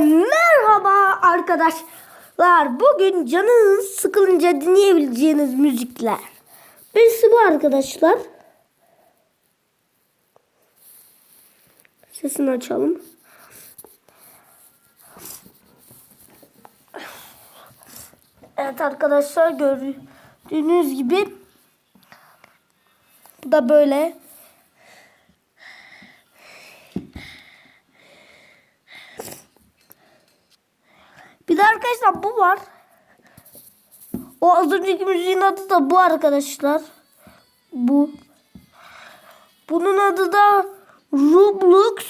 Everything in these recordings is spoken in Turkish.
merhaba arkadaşlar. Bugün canınız sıkılınca dinleyebileceğiniz müzikler. Birisi bu arkadaşlar. Sesini açalım. Evet arkadaşlar gördüğünüz gibi bu da böyle. Bir de arkadaşlar bu var. O az önceki müziğin adı da bu arkadaşlar. Bu. Bunun adı da Roblox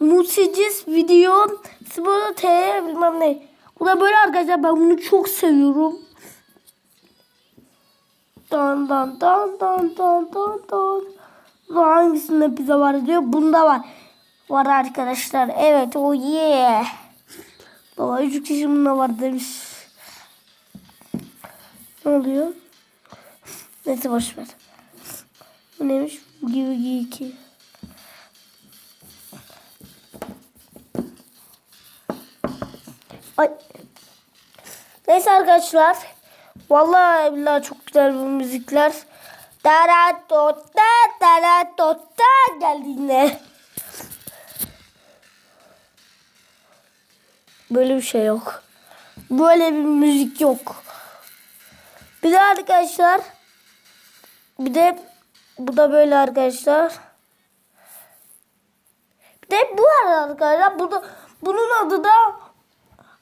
Musicis Video Spora T bilmem ne. Bu da böyle arkadaşlar ben bunu çok seviyorum. Dan dan dan dan dan dan dan. Bu hangisinde pizza var diyor. Bunda var. Var arkadaşlar. Evet o oh yeah. Baba üç kişi bunda var demiş. Ne oluyor? Neyse boş ver. Bu neymiş? Gibi iki. Ay. Neyse arkadaşlar. Vallahi billahi çok güzel bu müzikler. Dara totta dara totta geldi yine. Böyle bir şey yok. Böyle bir müzik yok. Bir de arkadaşlar bir de bu da böyle arkadaşlar. Bir de bu var arkadaşlar. Bu da, bunun adı da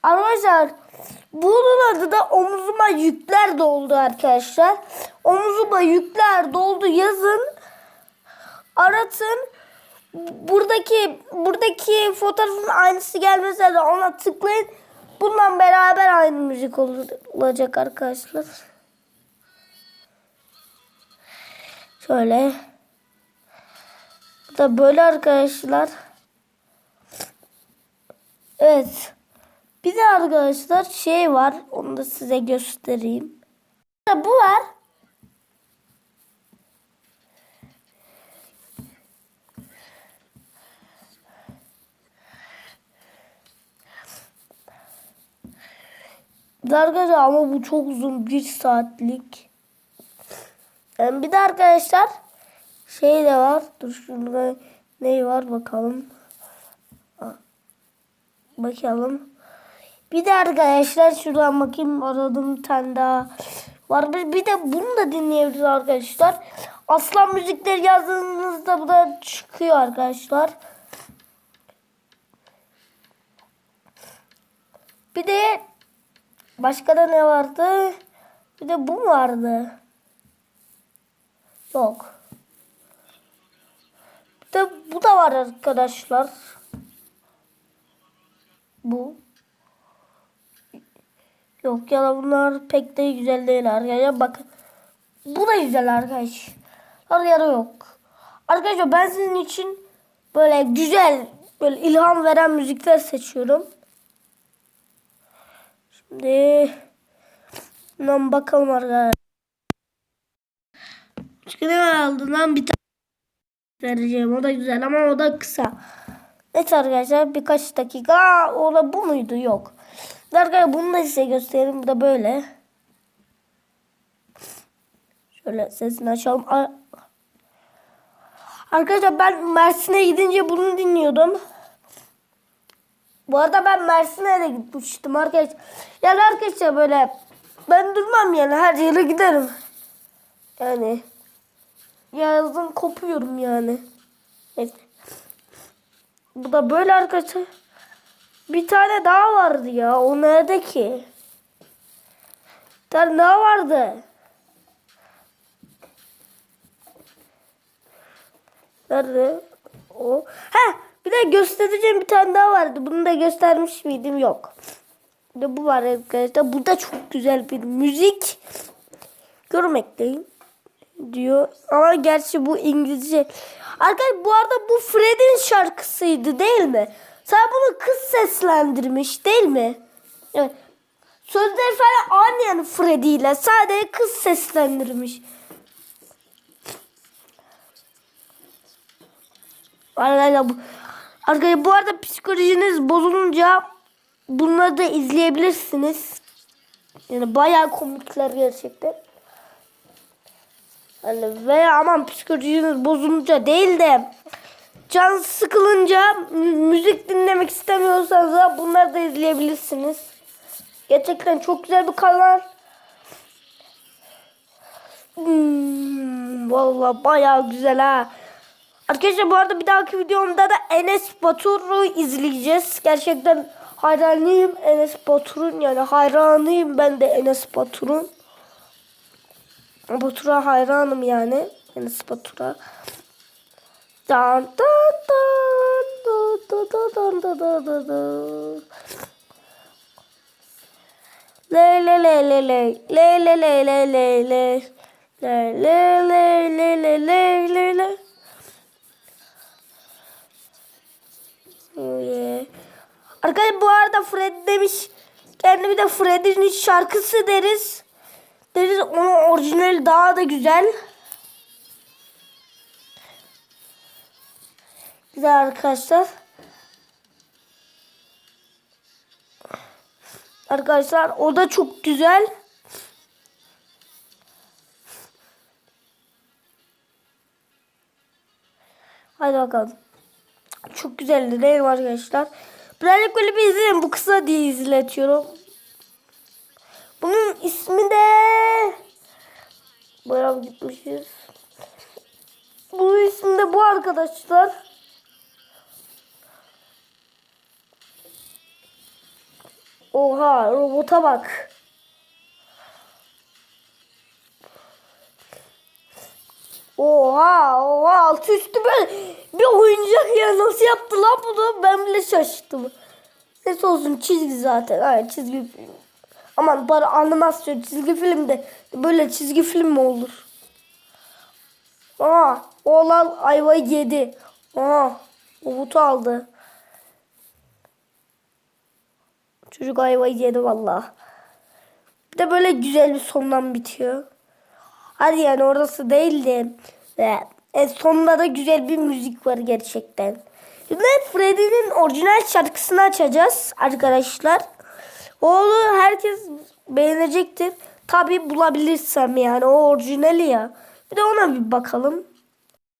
arkadaşlar bunun adı da omuzuma yükler doldu arkadaşlar. Omuzuma yükler doldu yazın. Aratın. Buradaki buradaki fotoğrafın aynısı gelmese de ona tıklayın. Bundan beraber aynı müzik olacak arkadaşlar. Şöyle. Bu da böyle arkadaşlar. Evet. Bir de arkadaşlar şey var. Onu da size göstereyim. Bu var. Arkadaşlar ama bu çok uzun. Bir saatlik. Yani bir de arkadaşlar şey de var. Dur şurada ne var bakalım. Bakalım. Bir de arkadaşlar şuradan bakayım aradım bir tane daha var. Bir de bunu da dinleyebiliriz arkadaşlar. Aslan müzikleri yazdığınızda bu da çıkıyor arkadaşlar. Bir de başka da ne vardı? Bir de bu vardı. Yok. Bir de bu da var arkadaşlar. Bu. Yok ya bunlar pek de güzel değil arkadaşlar. Bakın. Bu da güzel arkadaşlar. Ya da yok. Arkadaşlar ben sizin için böyle güzel böyle ilham veren müzikler seçiyorum. Şimdi bakalım arkadaşlar. Ne aldığından bir tane vereceğim. O da güzel ama o da kısa. Evet arkadaşlar birkaç dakika. O da bu muydu? Yok. Arkadaşlar bunu da size göstereyim. Bu da böyle. Şöyle sesini açalım. Arkadaşlar ben Mersin'e gidince bunu dinliyordum. Bu arada ben Mersin'e de gitmiştim arkadaşlar. Yani arkadaşlar böyle ben durmam yani her yere giderim. Yani yazın kopuyorum yani. Evet. Bu da böyle arkadaşlar. Bir tane daha vardı ya. O nerede ki? Bir tane daha vardı. Nerede? O. Ha, bir de göstereceğim bir tane daha vardı. Bunu da göstermiş miydim? Yok. Bir de bu var arkadaşlar. Bu da çok güzel bir müzik. Görmekteyim diyor. Ama gerçi bu İngilizce. Arkadaşlar bu arada bu Fred'in şarkısıydı değil mi? Sen bunu kız seslendirmiş değil mi? Evet. Sözleri falan aynı yani Freddy ile. Sadece kız seslendirmiş. Arkadaşlar bu, arkadaşlar bu arada psikolojiniz bozulunca bunları da izleyebilirsiniz. Yani bayağı komikler gerçekten. Hani veya aman psikolojiniz bozulunca değil de can sıkılınca mü- müzik dinlemek istemiyorsanız da bunları da izleyebilirsiniz. Gerçekten çok güzel bir kanal. Hmm, vallahi bayağı güzel ha. Arkadaşlar bu arada bir dahaki videomda da Enes Batur'u izleyeceğiz. Gerçekten hayranıyım Enes Batur'un yani hayranıyım ben de Enes Batur'un. Batur'a hayranım yani. Enes Batur'a. Dan dan dan dan dan dan dan dan dan. Le le le le le le le le le le le le le le le le le le Oh yeah. Arkadaşlar bu arada Fred demiş kendi bir de Fred'in şarkısı deriz. Deriz onun orijinali daha da güzel. Güzel arkadaşlar. Arkadaşlar o da çok güzel. Hadi bakalım. Çok güzeldi değil mi arkadaşlar? Birazcık böyle bir izleyin. Bu kısa diye izletiyorum. Bunun ismi de Bayağı gitmişiz. Bu ismi de bu arkadaşlar. Oha robota bak. Oha oha altı üstü bir, bir oyuncak ya nasıl yaptı lan bunu ben bile şaşırdım. Neyse olsun çizgi zaten hayır çizgi film. Aman bari animasyon çizgi filmde böyle çizgi film mi olur? Aa oğlan ayvayı yedi. Aa Umut'u aldı. Çocuk ayvayı yedi vallahi. Bir de böyle güzel bir sondan bitiyor. Hadi yani orası değildi. Ve en sonunda da güzel bir müzik var gerçekten. Şimdi Freddy'nin orijinal şarkısını açacağız arkadaşlar. Onu herkes beğenecektir. Tabi bulabilirsem yani o orijinali ya. Bir de ona bir bakalım.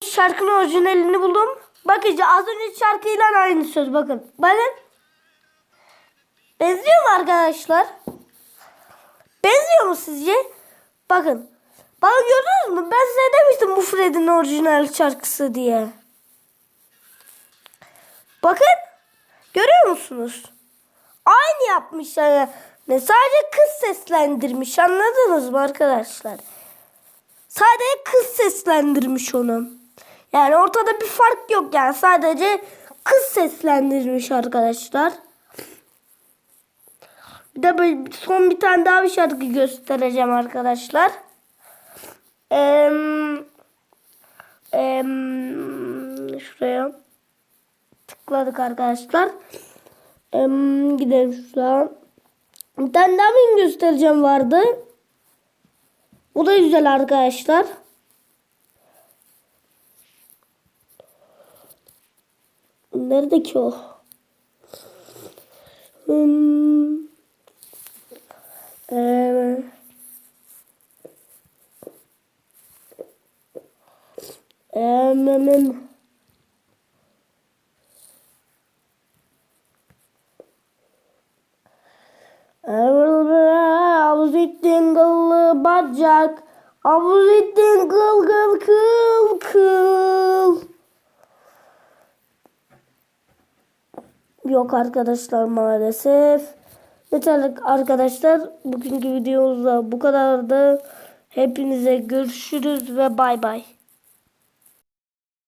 Şarkının orijinalini buldum. Bakın az önce şarkıyla aynı söz bakın. Bakın. Benziyor mu arkadaşlar? Benziyor mu sizce? Bakın. Bakın gördünüz mü? Ben size demiştim bu Fred'in orijinal şarkısı diye. Bakın. Görüyor musunuz? Yapmışlar yani. Sadece kız seslendirmiş anladınız mı arkadaşlar? Sadece kız seslendirmiş onu. Yani ortada bir fark yok yani sadece kız seslendirmiş arkadaşlar. Bir de böyle son bir tane daha bir şarkı göstereceğim arkadaşlar. Em, em, şuraya tıkladık arkadaşlar. Em, gidelim şuradan. Bir tane daha benim göstereceğim vardı. O da güzel arkadaşlar. Nerede ki o? Hmm. Ee, em, kıl kıl. Yok arkadaşlar maalesef. Yeterli arkadaşlar. Bugünkü videomuzda bu kadardı. Hepinize görüşürüz ve bay bay.